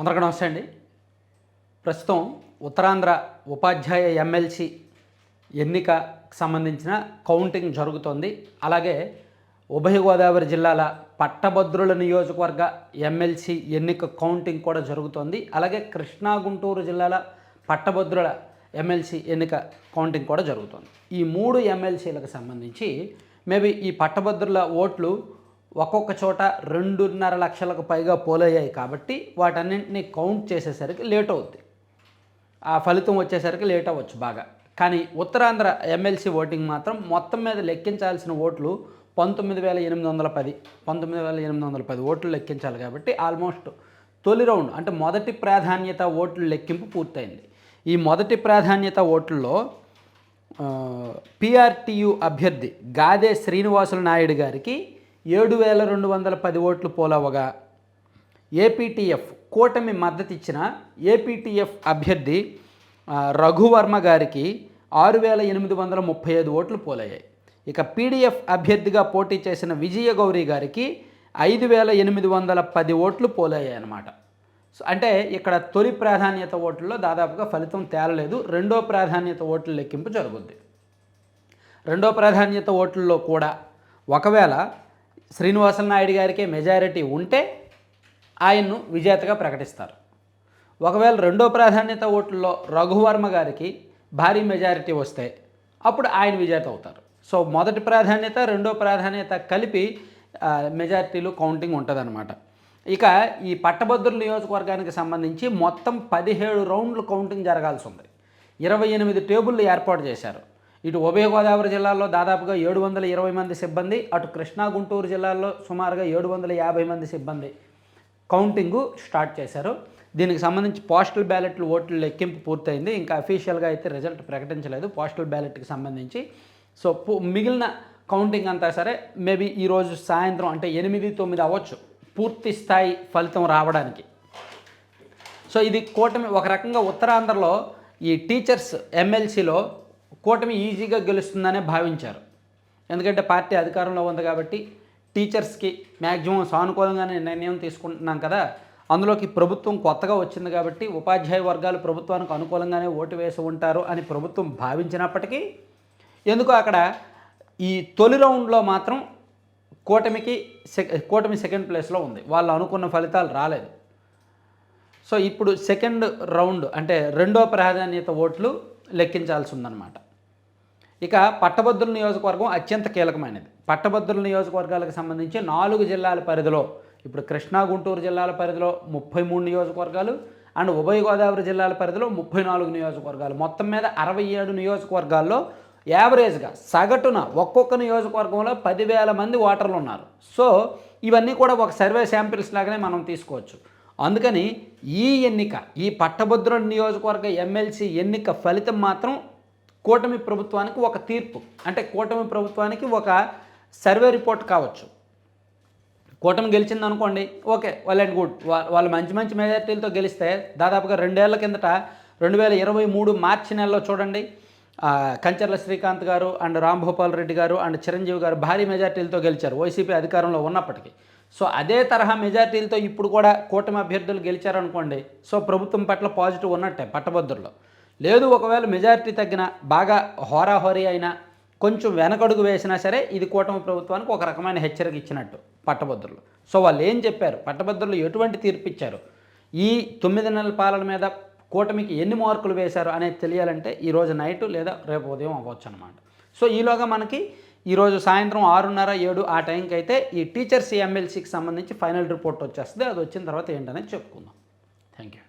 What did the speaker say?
అందరికీ నమస్తే అండి. ప్రస్తుతం ఉత్తరాంధ్ర ఉపాధ్యాయ ఎమ్మెల్సీ ఎన్నికకు సంబంధించిన కౌంటింగ్ జరుగుతోంది. అలాగే ఉభయ గోదావరి జిల్లాల పట్టభద్రుల నియోజకవర్గ ఎమ్మెల్సీ ఎన్నిక కౌంటింగ్ కూడా జరుగుతోంది. అలాగే కృష్ణా గుంటూరు జిల్లాల పట్టభద్రుల ఎమ్మెల్సీ ఎన్నిక కౌంటింగ్ కూడా జరుగుతోంది. ఈ మూడు ఎమ్మెల్సీలకు సంబంధించి మేబీ ఈ పట్టభద్రుల ఓట్లు ఒక్కొక్క చోట రెండున్నర లక్షలకు పైగా పోలయ్యాయి కాబట్టి వాటన్నింటినీ కౌంట్ చేసేసరికి లేట్ అవుద్ది. ఆ ఫలితం వచ్చేసరికి లేట్ అవ్వచ్చు బాగా. కానీ ఉత్తరాంధ్ర ఎమ్మెల్సీ ఓటింగ్ మాత్రం మొత్తం మీద లెక్కించాల్సిన ఓట్లు పంతొమ్మిది వేల ఎనిమిది వందల పది పంతొమ్మిది వేల ఎనిమిది వందల పది ఓట్లు లెక్కించాలి కాబట్టి ఆల్మోస్ట్ తొలి రౌండ్ అంటే మొదటి ప్రాధాన్యత ఓట్లు లెక్కింపు పూర్తయింది. ఈ మొదటి ప్రాధాన్యత ఓట్లలో పిఆర్టీయు అభ్యర్థి గాదే శ్రీనివాసులు నాయుడు గారికి ఏడు వేల రెండు వందల పది ఓట్లు పోలవగా ఏపీటీఎఫ్ కూటమి మద్దతిచ్చిన ఏపీటీఎఫ్ అభ్యర్థి రఘువర్మ గారికి ఆరు వేల ఎనిమిది వందల ముప్పై ఐదు ఓట్లు పోలయ్యాయి. ఇక పీడీఎఫ్ అభ్యర్థిగా పోటీ చేసిన విజయ గౌరి గారికి ఐదు వేల ఎనిమిది వందల పది ఓట్లు పోలయ్యాయి అన్నమాట సో అంటే ఇక్కడ తొలి ప్రాధాన్యత ఓట్లలో దాదాపుగా ఫలితం తేలలేదు. రెండో ప్రాధాన్యత ఓట్ల లెక్కింపు జరుగుద్ది. రెండో ప్రాధాన్యత ఓట్లలో కూడా ఒకవేళ శ్రీనివాసన్ నాయుడు గారికి మెజారిటీ ఉంటే ఆయన్ను విజేతగా ప్రకటిస్తారు. ఒకవేళ రెండో ప్రాధాన్యత ఓట్లలో రఘువర్మ గారికి భారీ మెజారిటీ వస్తే అప్పుడు ఆయన విజేత అవుతారు. సో మొదటి ప్రాధాన్యత రెండో ప్రాధాన్యత కలిపి మెజారిటీలు కౌంటింగ్ ఉంటుందన్నమాట. ఇక ఈ పట్టభద్రుల నియోజకవర్గానికి సంబంధించి మొత్తం పదిహేడు రౌండ్లు కౌంటింగ్ జరగాల్సి ఉంది. ఇరవై ఎనిమిది టేబుల్లు ఏర్పాటు చేశారు. ఇటు ఉభయ గోదావరి జిల్లాలో దాదాపుగా ఏడు వందల ఇరవై మంది సిబ్బంది అటు కృష్ణా గుంటూరు జిల్లాల్లో సుమారుగా ఏడు వందల యాభై మంది సిబ్బంది కౌంటింగు స్టార్ట్ చేశారు. దీనికి సంబంధించి పోస్టల్ బ్యాలెట్లు ఓట్ల లెక్కింపు పూర్తయింది. ఇంకా అఫీషియల్గా అయితే రిజల్ట్ ప్రకటించలేదు పోస్టల్ బ్యాలెట్కి సంబంధించి. సో మిగిలిన కౌంటింగ్ అంతా సరే మేబీ ఈరోజు సాయంత్రం అంటే ఎనిమిది తొమ్మిది అవ్వచ్చు పూర్తి స్థాయి ఫలితం రావడానికి. సో ఇది కూటమి ఒక రకంగా ఉత్తరాంధ్రలో ఈ టీచర్స్ ఎమ్మెల్సీలో కూటమి ఈజీగా గెలుస్తుందనే భావించారు. ఎందుకంటే పార్టీ అధికారంలో ఉంది కాబట్టి టీచర్స్కి మ్యాక్సిమం సానుకూలంగానే నిర్ణయం తీసుకుంటున్నాం కదా. అందులోకి ప్రభుత్వం కొత్తగా వచ్చింది కాబట్టి ఉపాధ్యాయ వర్గాలు ప్రభుత్వానికి అనుకూలంగానే ఓటు వేసి ఉంటారు అని ప్రభుత్వం భావించినప్పటికీ ఎందుకో అక్కడ ఈ తొలి రౌండ్లో మాత్రం కూటమికి సె కూటమి సెకండ్ ప్లేస్లో ఉంది. వాళ్ళు అనుకున్న ఫలితాలు రాలేదు. సో ఇప్పుడు సెకండ్ రౌండ్ అంటే రెండో ప్రాధాన్యత ఓట్లు లెక్కించాల్సి ఉందన్నమాట ఇక పట్టభద్రుల నియోజకవర్గం అత్యంత కీలకమైనది. పట్టభద్రుల నియోజకవర్గాలకు సంబంధించి నాలుగు జిల్లాల పరిధిలో ఇప్పుడు కృష్ణా గుంటూరు జిల్లాల పరిధిలో ముప్పై మూడు నియోజకవర్గాలు అండ్ ఉభయ గోదావరి జిల్లాల పరిధిలో ముప్పై నాలుగు నియోజకవర్గాలు. మొత్తం మీద అరవై ఏడు నియోజకవర్గాల్లో యావరేజ్గా సగటున ఒక్కొక్క నియోజకవర్గంలో పదివేల మంది ఓటర్లు ఉన్నారు సో ఇవన్నీ కూడా ఒక సర్వే శాంపిల్స్ లాగానే మనం తీసుకోవచ్చు. అందుకని ఈ ఎన్నిక ఈ పట్టభద్రుల నియోజకవర్గ ఎమ్మెల్సీ ఎన్నిక ఫలితం మాత్రం కూటమి ప్రభుత్వానికి ఒక తీర్పు. అంటే కూటమి ప్రభుత్వానికి ఒక సర్వే రిపోర్ట్ కావచ్చు. కూటమి గెలిచింది అనుకోండి ఓకే వెల్ అండ్ గుడ్ వాళ్ళు మంచి మంచి మెజార్టీలతో గెలిస్తే దాదాపుగా రెండేళ్ళ కిందట రెండు వేల ఇరవై మూడు మార్చి నెలలో చూడండి కంచర్ల శ్రీకాంత్ గారు అండ్ రాంభూపాల్ రెడ్డి గారు అండ్ చిరంజీవి గారు భారీ మెజార్టీలతో గెలిచారు. వైసీపీ అధికారంలో ఉన్నప్పటికీ. సో అదే తరహా మెజార్టీలతో ఇప్పుడు కూడా కూటమి అభ్యర్థులు గెలిచారనుకోండి సో ప్రభుత్వం పట్ల పాజిటివ్ ఉన్నట్టే పట్టభద్రుల్లో. లేదు ఒకవేళ మెజారిటీ తగ్గిన బాగా హోరాహోరీ అయినా కొంచెం వెనకడుగు వేసినా సరే ఇది కూటమి ప్రభుత్వానికి ఒక రకమైన హెచ్చరిక ఇచ్చినట్టు పట్టభద్రులు. సో వాళ్ళు ఏం చెప్పారు? పట్టభద్రులు ఎటువంటి తీర్పు ఇచ్చారు? ఈ తొమ్మిది నెలల పాలన మీద కూటమికి ఎన్ని మార్కులు వేశారు అనేది తెలియాలంటే ఈరోజు నైట్ లేదా రేపు ఉదయం అవ్వచ్చు అనమాట సో ఈలోగా మనకి ఈరోజు సాయంత్రం ఆరున్నర ఏడు ఆ టైంకి అయితే ఈ టీచర్స్ ఎమ్మెల్సీకి సంబంధించి ఫైనల్ రిపోర్ట్ వచ్చేస్తుంది. అది వచ్చిన తర్వాత ఏంటనేది చెప్పుకుందాం. Thank you